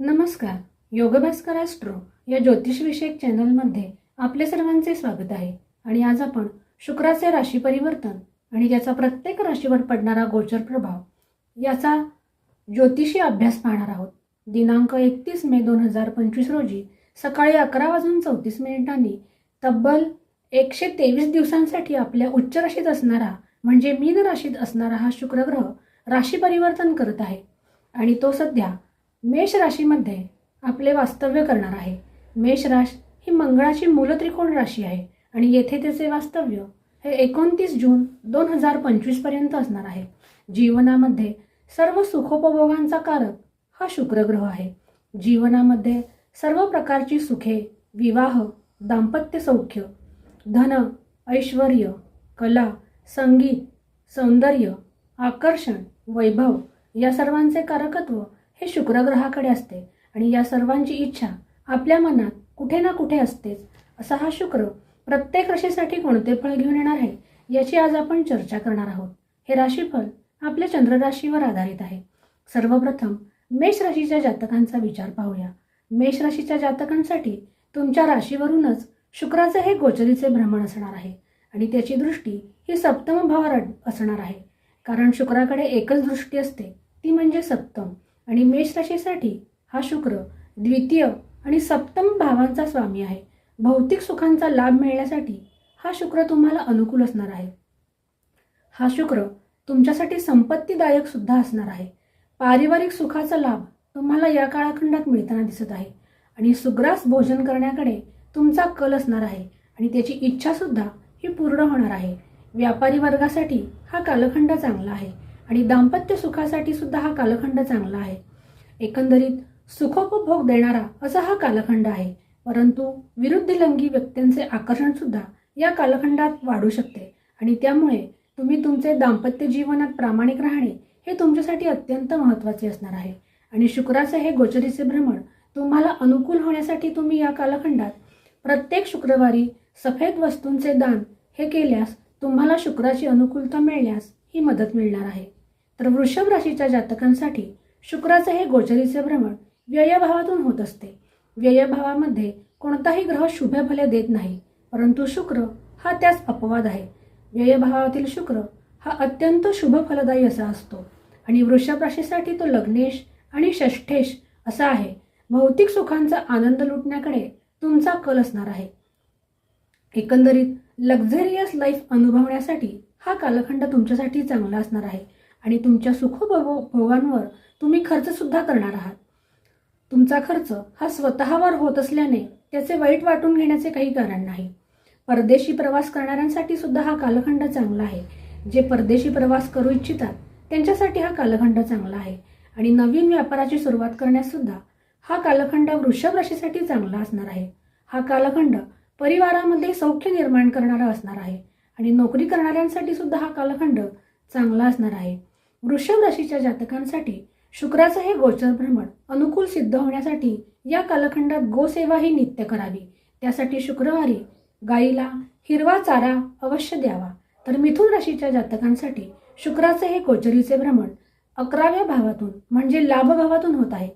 नमस्कार. योगभास्कर ॲस्ट्रो या ज्योतिषविषयक चॅनलमध्ये आपले सर्वांचे स्वागत आहे. आणि आज आपण शुक्राचे राशी परिवर्तन आणि त्याचा प्रत्येक राशीवर पडणारा गोचर प्रभाव याचा ज्योतिषी अभ्यास पाहणार आहोत. दिनांक एकतीस मे दोन हजार पंचवीस रोजी सकाळी अकरा वाजून चौतीस मिनिटांनी तब्बल एकशे तेवीस दिवसांसाठी आपल्या उच्च राशीत असणारा म्हणजे मीन राशीत असणारा हा शुक्रग्रह राशी परिवर्तन करत आहे. आणि तो सध्या मेष राशीमध्ये आपले वास्तव्य करणार आहे. मेष राश ही मंगळाची मूलत्रिकोण राशी आहे आणि येथे त्याचे वास्तव्य हे एकोणतीस जून दोन हजार पंचवीसपर्यंत असणार आहे. जीवनामध्ये सर्व सुखोपभोगांचा कारक हा शुक्रग्रह आहे. जीवनामध्ये सर्व प्रकारची सुखे विवाह दाम्पत्य सौख्य धन ऐश्वर कला संगीत सौंदर्य आकर्षण वैभव या सर्वांचे कारकत्व हे शुक्रग्रहाकडे असते आणि या सर्वांची इच्छा आपल्या मनात कुठे ना कुठे असतेच असा हा शुक्र प्रत्येक राशीसाठी कोणते फळ घेऊन येणार आहे याची आज आपण चर्चा करणार आहोत. हे राशीफल आपल्या चंद्रराशीवर आधारित आहे. सर्वप्रथम मेष राशीच्या जातकांचा विचार पाहूया. मेष राशीच्या जातकांसाठी तुमच्या राशीवरूनच शुक्राचे हे गोचरीचे भ्रमण असणार आहे आणि त्याची दृष्टी ही सप्तम भावावर असणार आहे. कारण शुक्राकडे एकच दृष्टी असते ती म्हणजे सप्तम. आणि मेष राशीसाठी हा शुक्र द्वितीय आणि सप्तम भावांचा स्वामी आहे. भौतिक सुखांचा लाभ मिळण्यासाठी हा शुक्र तुम्हाला अनुकूल असणार आहे. हा शुक्र तुमच्यासाठी संपत्तीदायक सुद्धा असणार आहे. पारिवारिक सुखाचा लाभ तुम्हाला या काळखंडात मिळताना दिसत आहे. आणि सुग्रास भोजन करण्याकडे तुमचा कल असणार आहे आणि त्याची इच्छासुद्धा ही पूर्ण होणार आहे. व्यापारी वर्गासाठी हा कालखंड चांगला आहे. आणि दाम्पत्य सुखासाठी सुद्धा हा कालखंड चांगला आहे. एकंदरीत सुखोपभोग देणारा असा हा कालखंड आहे. परंतु विरुद्ध लंगी व्यक्तींचे आकर्षण सुद्धा या कालखंडात वाढू शकते. आणि त्यामुळे तुम्ही तुमचे दाम्पत्य जीवनात प्रामाणिक राहणे हे तुमच्यासाठी अत्यंत महत्त्वाचे असणार आहे. आणि शुक्राचे हे गोचरीचे भ्रमण तुम्हाला अनुकूल होण्यासाठी तुम्ही या कालखंडात प्रत्येक शुक्रवारी सफेद वस्तूंचे दान हे केल्यास तुम्हाला शुक्राची अनुकूलता मिळण्यास ही मदत मिळणार आहे. तर वृषभ राशीच्या जातकांसाठी शुक्राचे हे गोचरीचे भ्रमण व्ययभावातून होत असते. व्ययभावामध्ये कोणताही ग्रह शुभ भले देत नाही परंतु शुक्र हा त्यास अपवाद आहे. व्ययभावातील शुक्र हा अत्यंत शुभ फलदायी असा असतो आणि वृषभ राशीसाठी तो लग्नेश आणि षष्ठेश असा आहे. भौतिक सुखांचा आनंद लुटण्याकडे तुमचा कल असणार आहे. एकंदरीत लक्झरियस लाईफ अनुभवण्यासाठी हा कालखंड तुमच्यासाठी चांगला असणार आहे. आणि तुमच्या सुखभोगांवर तुम्ही खर्चसुद्धा करणार आहात. तुमचा खर्च हा स्वतःवर होत असल्याने त्याचे वाईट वाटून घेण्याचे काही कारण नाही. परदेशी प्रवास करणाऱ्यांसाठी सुद्धा हा कालखंड चांगला आहे. जे परदेशी प्रवास करू इच्छितात त्यांच्यासाठी हा कालखंड चांगला आहे. आणि नवीन व्यापाराची सुरुवात करण्यासुद्धा हा कालखंड वृषभ राशीसाठी चांगला असणार आहे. हा कालखंड परिवारामध्ये सौख्य निर्माण करणारा असणार आहे. आणि नोकरी करणाऱ्यांसाठी सुद्धा हा कालखंड चांगला असणार आहे. वृषभ राशीच्या जातकांसाठी शुक्राचं हे गोचर भ्रमण अनुकूल सिद्ध होण्यासाठी या कालखंडात गोसेवा ही नित्य करावी. त्यासाठी शुक्रवारी गाईला हिरवा चारा अवश्य द्यावा. तर मिथुन राशीच्या जातकांसाठी शुक्राचे हे गोचरीचे भ्रमण अकराव्या भावातून म्हणजे लाभभावातून होत आहे.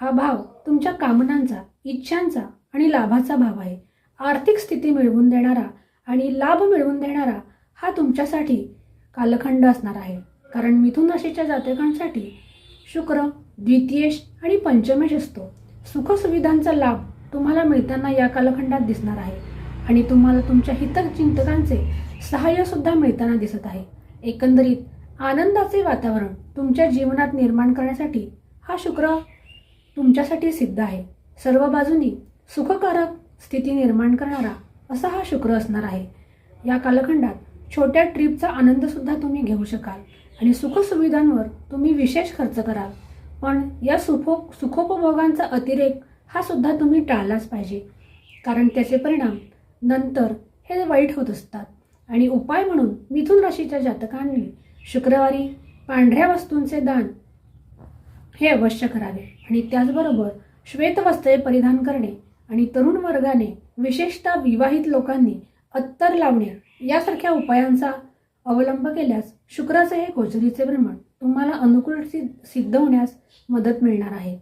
हा भाव तुमच्या कामनांचा इच्छांचा आणि लाभाचा भाव आहे. आर्थिक स्थिती मिळवून देणारा आणि लाभ मिळवून देणारा हा तुमच्यासाठी कालखंड असणार आहे. कारण मिथुन राशीच्या जातकांसाठी शुक्र द्वितीयेश आणि पंचमेश असतो. सुखसुविधांचा लाभ तुम्हाला मिळताना या कालखंडात दिसणार आहे. आणि तुम्हाला तुमच्या हितचिंतकांचे सहाय्यसुद्धा मिळताना दिसत आहे. एकंदरीत आनंदाचे वातावरण तुमच्या जीवनात निर्माण करण्यासाठी हा शुक्र तुमच्यासाठी सिद्ध आहे. सर्व बाजूनी सुखकारक स्थिती निर्माण करणारा असा हा शुक्र असणार आहे. या कालखंडात छोट्या ट्रिपचा आनंदसुद्धा तुम्ही घेऊ शकाल. आणि सुखसुविधांवर तुम्ही विशेष खर्च कराल. पण या सुखो सुखोपभोगांचा अतिरेक हा सुद्धा तुम्ही टाळलाच पाहिजे. कारण त्याचे परिणाम नंतर हे वाईट होत असतात. आणि उपाय म्हणून मिथुन राशीच्या जातकांनी शुक्रवारी पांढऱ्या वस्तूंचे दान हे अवश्य करावे. आणि त्याचबरोबर श्वेतवस्त्रे परिधान करणे आणि तरुण वर्गाने विशेषतः विवाहित लोकांनी अत्तर लावणे यासारख्या उपायांचा अवलंब केल्यास शुक्राचे हे गोचरीचे भ्रमण तुम्हाला अनुकूल सिद्ध होण्यास मदत मिळणार आहे.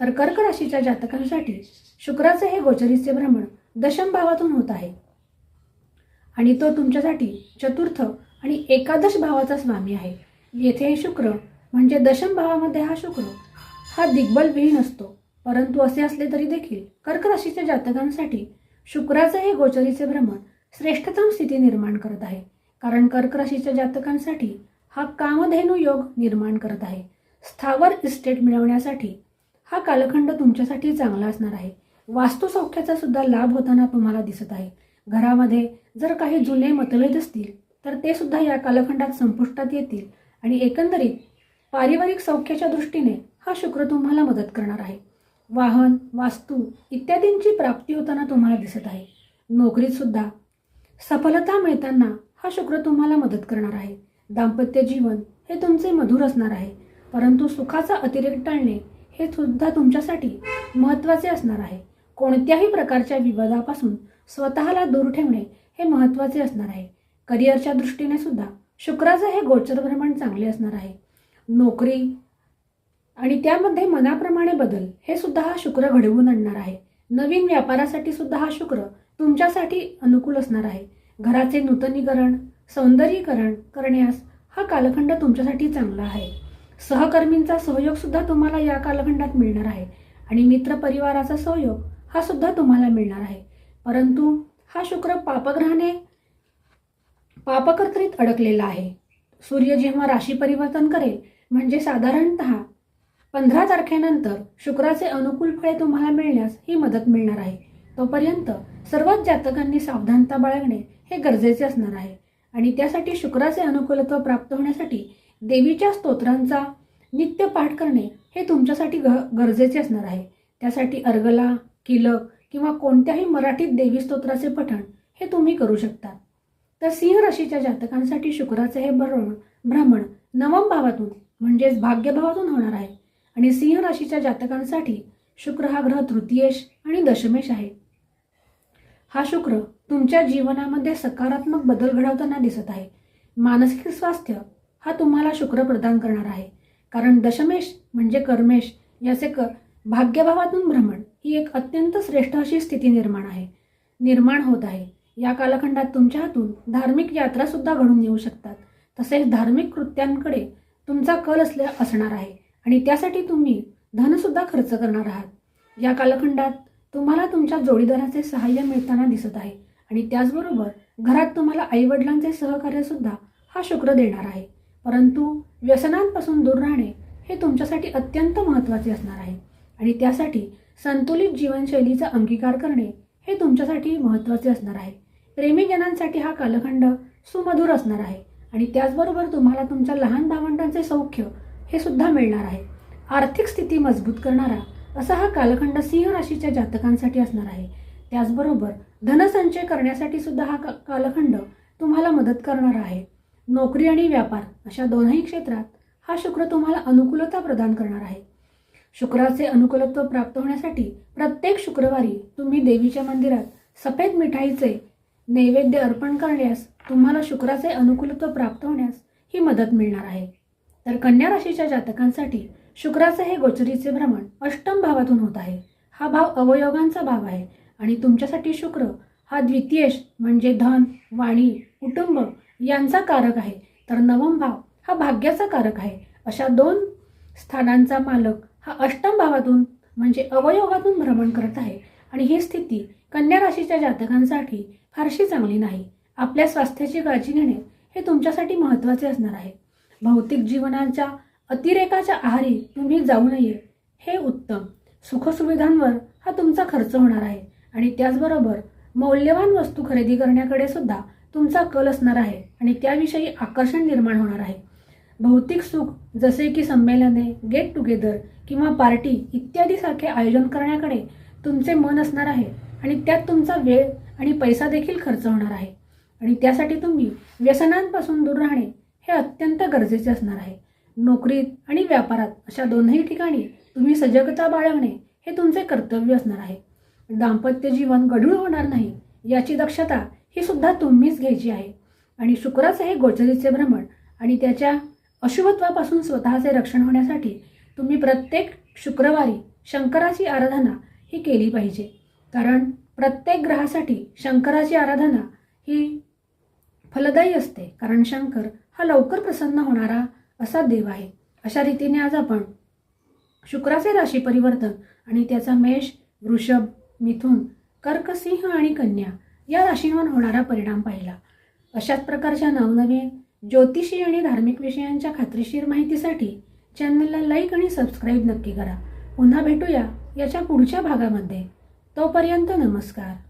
तर कर्क राशीच्या जातकांसाठी शुक्राचे हे गोचरीचे भ्रमण दशम भावातून होत आहे. आणि तो तुमच्यासाठी चतुर्थ आणि एकादश भावाचा स्वामी आहे. येथे हे शुक्र म्हणजे दशम भावामध्ये हा शुक्र हा दिग्बल विहीन असतो. परंतु असे असले तरी देखील कर्क राशीच्या जातकांसाठी शुक्राचे हे गोचरीचे भ्रमण श्रेष्ठतम स्थिती निर्माण करत आहे. कारण कर्क राशीच्या जातकांसाठी हा कामधेनू योग निर्माण करत आहे. स्थावर इस्टेट मिळवण्यासाठी हा कालखंड तुमच्यासाठी चांगला असणार आहे. वास्तुसौख्याचा सुद्धा लाभ होताना तुम्हाला दिसत आहे. घरामध्ये जर काही जुने मतभेद असतील तर ते सुद्धा या कालखंडात संपुष्टात येतील आणि एकंदरीत पारिवारिक सौख्याच्या दृष्टीने हा शुक्र तुम्हाला मदत करणार आहे. वाहन वास्तू इत्यादींची प्राप्ती होताना तुम्हाला दिसत आहे. नोकरीत सुद्धा सफलता मिळताना हा शुक्र तुम्हाला मदत करणार आहे. दाम्पत्य जीवन हे तुमचे मधुर असणार आहे. परंतु सुखाचा अतिरेक टाळणे हे सुद्धा तुमच्यासाठी महत्त्वाचे असणार आहे. कोणत्याही प्रकारच्या विवादापासून स्वतःला दूर ठेवणे हे महत्त्वाचे असणार आहे. करिअरच्या दृष्टीने सुद्धा शुक्राचं हे गोचर भ्रमण चांगले असणार आहे. नोकरी आणि त्यामध्ये मनाप्रमाणे बदल हे सुद्धा हा शुक्र घडवून आणणार आहे. नवीन व्यापारासाठी सुद्धा हा शुक्र तुमच्यासाठी अनुकूल असणार आहे. घराचे नूतनीकरण सौंदर्यीकरण करण्यास हा कालखंड तुमच्यासाठी चांगला आहे. सहकर्मींचा सहयोग सुद्धा तुम्हाला या कालखंडात मिळणार आहे आणि मित्रपरिवाराचा सहयोग हा सुद्धा तुम्हाला मिळणार आहे. परंतु हा शुक्र पापग्रहाने पापकर्तरीत अडकलेला आहे. सूर्य जेव्हा राशी परिवर्तन करेल म्हणजे साधारणत पंधरा तारखेनंतर शुक्राचे अनुकूल फळे तुम्हाला मिळण्यास ही मदत मिळणार आहे. तोपर्यंत सर्वच जातकांनी सावधानता बाळगणे हे गरजेचे असणार आहे. आणि त्यासाठी शुक्राचे अनुकूलत्व प्राप्त होण्यासाठी देवीच्या स्तोत्रांचा नित्य पाठ करणे हे तुमच्यासाठी ग गरजेचे असणार आहे. त्यासाठी अर्गला किलक किंवा कोणत्याही मराठीत देवी स्तोत्राचे पठण हे तुम्ही करू शकता. तर सिंह राशीच्या जातकांसाठी शुक्राचे हे भ्रमण भ्रमण नवम भावातून म्हणजेच भाग्यभावातून होणार आहे. आणि सिंह राशीच्या जातकांसाठी शुक्र हा ग्रह तृतीयेश आणि दशमेश आहे. हा शुक्र तुमच्या जीवनामध्ये सकारात्मक बदल घडवताना दिसत आहे. मानसिक स्वास्थ्य हा तुम्हाला शुक्र प्रदान करणार आहे. कारण दशमेश म्हणजे कर्मेश याचे क भाग्यभावातून भ्रमण ही एक अत्यंत श्रेष्ठ अशी स्थिती निर्माण आहे. निर्माण होत आहे. या कालखंडात तुमच्या हातून धार्मिक यात्रासुद्धा घडून येऊ शकतात. तसेच धार्मिक कृत्यांकडे तुमचा कल असल्या असणार आहे. आणि त्यासाठी तुम्ही धनसुद्धा खर्च करणार आहात. या कालखंडात तुम्हाला तुमच्या जोडीदाराचे सहाय्य मिळताना दिसत आहे. आणि त्याचबरोबर घरात तुम्हाला आईवडिलांचे सहकार्य सुद्धा हा शुक्र देणार आहे. परंतु व्यसनांपासून दूर राहणे हे तुमच्यासाठी अत्यंत महत्त्वाचे असणार आहे. आणि त्यासाठी संतुलित जीवनशैलीचा अंगीकार करणे हे तुमच्यासाठी महत्त्वाचे असणार आहे. प्रेमीजनांसाठी हा कालखंड सुमधुर असणार आहे. आणि त्याचबरोबर तुम्हाला तुमच्या लहान भावंडांचे सौख्य हे सुद्धा मिळणार आहे. आर्थिक स्थिती मजबूत करणारा असा हा कालखंड सिंह राशीच्या जातकांसाठी असणार आहे. त्याचबरोबर धनसंचय करण्यासाठी सुद्धा हा का कालखंड तुम्हाला मदत करणार आहे. नोकरी आणि व्यापार अशा दोनही क्षेत्रात हा शुक्र तुम्हाला अनुकूलता प्रदान करणार आहे. शुक्राचे अनुकूलत्व प्राप्त होण्यासाठी प्रत्येक शुक्रवारी तुम्ही देवीच्या मंदिरात सफेद मिठाईचे नैवेद्य अर्पण करण्यास तुम्हाला शुक्राचे अनुकूलत्व प्राप्त होण्यास ही मदत मिळणार आहे. तर कन्या राशीच्या जातकांसाठी शुक्राचे हे गोचरीचे भ्रमण अष्टम भावातून होत आहे. हा भाव अवयोगांचा भाव आहे आणि तुमच्यासाठी शुक्र हा द्वितीयश म्हणजे धन वाणी कुटुंब यांचा कारक आहे. तर नवम भाव हा भाग्याचा कारक आहे. अशा दोन स्थानांचा मालक हा अष्टम भावातून म्हणजे अवयोगातून भ्रमण करत आहे. आणि ही स्थिती कन्या राशीच्या जातकांसाठी फारशी चांगली नाही. आपल्या स्वास्थ्याची काळजी घेणे हे तुमच्यासाठी महत्त्वाचे असणार आहे. भौतिक जीवनाच्या अतिरेकाच्या आहारी तुम्ही जाऊ नये. हे उत्तम. सुखसुविधांवर हा तुमचा खर्च होणार आहे. आणि त्याचबरोबर मौल्यवान वस्तू खरेदी करण्याकडे सुद्धा तुमचा कल असणार आहे. आणि त्याविषयी आकर्षण निर्माण होणार आहे. भौतिक सुख जसे की संमेलने गेट टुगेदर किंवा पार्टी इत्यादीसारखे आयोजन करण्याकडे तुमचे मन असणार आहे. आणि त्यात तुमचा वेळ आणि पैसा देखील खर्च होणार आहे. आणि त्यासाठी तुम्ही व्यसनांपासून दूर राहणे हे अत्यंत गरजेचे असणार आहे. नोकरीत आणि व्यापारात अशा दोनही ठिकाणी तुम्ही सजगता बाळगणे हे तुमचे कर्तव्य असणार आहे. दाम्पत्य जीवन गढूळ होणार नाही याची दक्षता ही सुद्धा तुम्हीच घ्यायची आहे. आणि शुक्राचे हे गोचरीचे भ्रमण आणि त्याच्या अशुभत्वापासून स्वतःचे रक्षण होण्यासाठी तुम्ही प्रत्येक शुक्रवारी शंकराची आराधना ही केली पाहिजे. कारण प्रत्येक ग्रहासाठी शंकराची आराधना ही फलदायी असते. कारण शंकर हा लवकर प्रसन्न होणारा असा देव आहे. अशा रीतीने आज आपण शुक्राचे राशी परिवर्तन आणि त्याचा मेष वृषभ मिथुन कर्क सिंह आणि कन्या या राशींवर होणारा परिणाम पाहिला. अशाच प्रकारच्या नवनवीन ज्योतिषी आणि धार्मिक विषयांच्या खात्रीशीर माहितीसाठी चॅनलला लाईक आणि सबस्क्राईब नक्की करा. पुन्हा भेटूया याच्या पुढच्या भागामध्ये. तोपर्यंत नमस्कार.